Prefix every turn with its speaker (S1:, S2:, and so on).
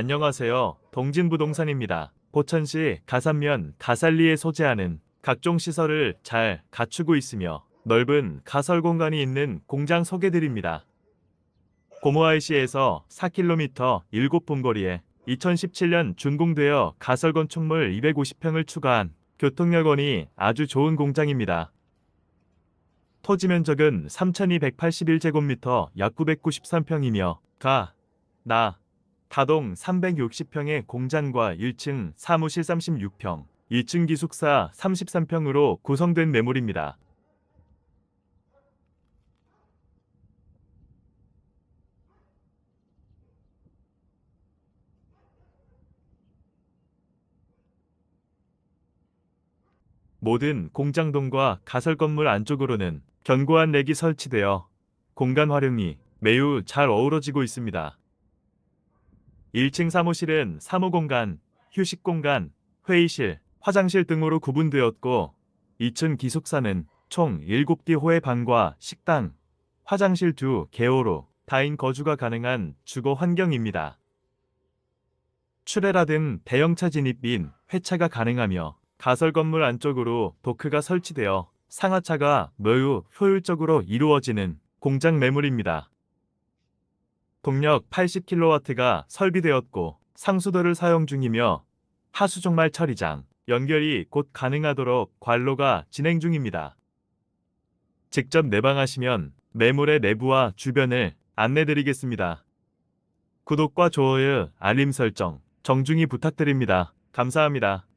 S1: 안녕하세요. 동진부동산입니다. 포천시 가산면 가살리에 소재하는 각종 시설을 잘 갖추고 있으며 넓은 가설 공간이 있는 공장 소개드립니다. 고모아이시에서 4km 7분 거리에 2017년 준공되어 가설 건축물 250평을 추가한 교통여건이 아주 좋은 공장입니다. 토지 면적은 3,281제곱미터 약 993평이며 가, 나, 다동 360평의 공장과 1층 사무실 36평, 2층 기숙사 33평으로 구성된 매물입니다. 모든 공장동과 가설 건물 안쪽으로는 견고한 렉이 설치되어 공간 활용이 매우 잘 어우러지고 있습니다. 1층 사무실은 사무 공간, 휴식 공간, 회의실, 화장실 등으로 구분되었고 2층 기숙사는 총 7개 호의 방과 식당, 화장실 두 개호로 다인 거주가 가능한 주거 환경입니다. 출애라 등 대형차 진입 및 회차가 가능하며 가설 건물 안쪽으로 도크가 설치되어 상하차가 매우 효율적으로 이루어지는 공장 매물입니다. 동력 80kW가 설비되었고 상수도를 사용 중이며 하수종말 처리장, 연결이 곧 가능하도록 관로가 진행 중입니다. 직접 내방하시면 매물의 내부와 주변을 안내드리겠습니다. 구독과 좋아요, 알림 설정 정중히 부탁드립니다. 감사합니다.